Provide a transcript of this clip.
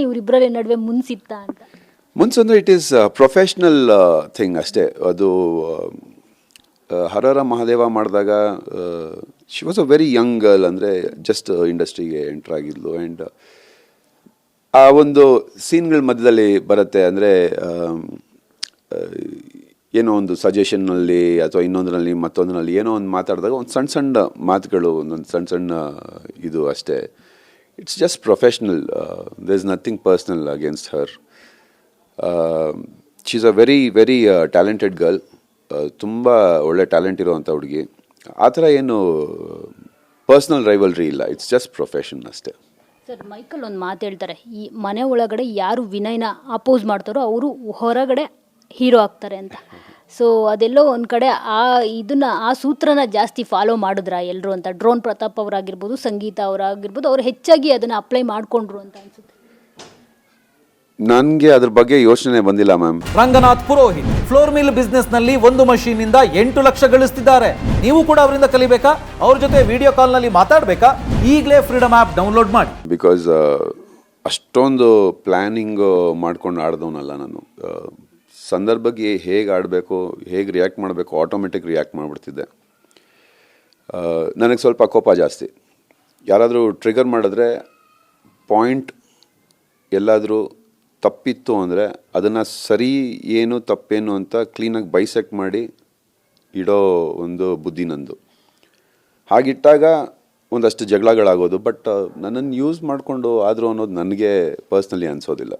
ಇವರಿಬ್ಬರಲ್ಲಿ ನಡುವೆ ಮುನ್ಸಿತ್ತ ಅಂತ. It is professional thing ಅಷ್ಟೇ. ಅದು ಹರರ ಮಹಾದೇವ ಮಾಡಿದಾಗ she was a very young girl ಅಂದರೆ ಜಸ್ಟ್ ಇಂಡಸ್ಟ್ರಿಗೆ ಎಂಟರ್ ಆಗಿದ್ಲು. ಆ್ಯಂಡ್ ಆ ಒಂದು ಸೀನ್ಗಳ ಮಧ್ಯದಲ್ಲಿ ಬರುತ್ತೆ ಅಂದರೆ ಏನೋ ಒಂದು ಸಜೆಷನ್ನಲ್ಲಿ ಅಥವಾ ಇನ್ನೊಂದರಲ್ಲಿ ಮತ್ತೊಂದರಲ್ಲಿ ಏನೋ ಒಂದು ಮಾತಾಡಿದಾಗ ಒಂದು ಸಣ್ಣ ಸಣ್ಣ ಮಾತುಗಳು, ಒಂದೊಂದು ಸಣ್ಣ ಸಣ್ಣ, ಇದು ಅಷ್ಟೇ. It's just professional they is nothing personal her. Her she's a a very very talented girl ತುಂಬ ಒಳ್ಳೆ ಟ್ಯಾಲೆಂಟ್ ಇರುವಂಥ ಹುಡುಗಿ. ಆ ಥರ ಏನು ಪರ್ಸ್ನಲ್ ರೈವಲ್ರಿ ಇಲ್ಲ. ಇಟ್ಸ್ ಜಸ್ಟ್ ಪ್ರೊಫೆಷನ್ ಅಷ್ಟೇ. ಸರ್ ಮೈಕಲ್ ಒಂದು ಮಾತು ಹೇಳ್ತಾರೆ. ಈ ಮನೆ ಒಳಗಡೆ ಯಾರು ವಿನಯ್ನ ಅಪೋಸ್ ಮಾಡ್ತಾರೋ, ಅವರು ಹೊರಗಡೆ ಹೀರೋ ಆಗ್ತಾರೆ ಅಂತ. ಸೊ ಅದೆಲ್ಲೋ ಒಂದು ಕಡೆ ಆ ಇದನ್ನ ಆ ಸೂತ್ರನ ಜಾಸ್ತಿ ಫಾಲೋ ಮಾಡಿದ್ರ ಎಲ್ಲರೂ ಅಂತ? ಡ್ರೋನ್ ಪ್ರತಾಪ್ ಅವರಾಗಿರ್ಬೋದು ಸಂಗೀತ ಅವರಾಗಿರ್ಬೋದು ಅವ್ರು ಹೆಚ್ಚಾಗಿ ಅದನ್ನು ಅಪ್ಲೈ ಮಾಡಿಕೊಂಡ್ರು ಅಂತ ಅನ್ಸುತ್ತೆ. ನನಗೆ ಅದ್ರ ಬಗ್ಗೆ ಯೋಚನೆ ಬಂದಿಲ್ಲ ma'am Ranganath Purohit flour mill ಬಿಸ್ನೆಸ್ನಲ್ಲಿ ಒಂದು ಮಷೀನ್ ಇಂದ ಎಂಟು ಲಕ್ಷ ಗಳಿಸ್ತಿದ್ದಾರೆ. ನೀವು ಕೂಡ ಅವರಿಂದ ಕಲಿಬೇಕಾ? ಅವ್ರ ಜೊತೆ ವಿಡಿಯೋ ಕಾಲ್ನಲ್ಲಿ ಮಾತಾಡ್ಬೇಕಾ? ಈಗಲೇ ಫ್ರೀಡಮ್ ಆಪ್ ಡೌನ್ಲೋಡ್ ಮಾಡಿ. ಬಿಕಾಸ್ ಅಷ್ಟೊಂದು ಪ್ಲಾನಿಂಗ್ ಮಾಡ್ಕೊಂಡು ಆಡ್ದವನಲ್ಲ ನಾನು. ಸಂದರ್ಭಕ್ಕೆ ಹೇಗೆ ಆಡಬೇಕು, ಹೇಗೆ ರಿಯಾಕ್ಟ್ ಮಾಡಬೇಕು ಆಟೋಮೆಟಿಕ್ ರಿಯಾಕ್ಟ್ ಮಾಡಿಬಿಡ್ತಿದ್ದೆ. ನನಗೆ ಸ್ವಲ್ಪ ಕೋಪ ಜಾಸ್ತಿ. ಯಾರಾದರೂ ಟ್ರಿಗರ್ ಮಾಡಿದ್ರೆ ಪಾಯಿಂಟ್ ಎಲ್ಲಾದರೂ ತಪ್ಪಿತ್ತು ಅಂದರೆ ಅದನ್ನು ಸರಿ ಏನು ತಪ್ಪೇನು ಅಂತ ಕ್ಲೀನಾಗಿ ಬೈಸೆಕ್ಟ್ ಮಾಡಿ ಇಡೋ ಒಂದು ಬುದ್ಧಿ ನಂದು. ಹಾಗಿಟ್ಟಾಗ ಒಂದಷ್ಟು ಜಗಳಗಳಾಗೋದು ಬಟ್ ನನ್ನನ್ನು ಯೂಸ್ ಮಾಡಿಕೊಂಡು ಆದರೂ ಅನ್ನೋದು ನನಗೆ ಪರ್ಸ್ನಲಿ ಅನಿಸೋದಿಲ್ಲ.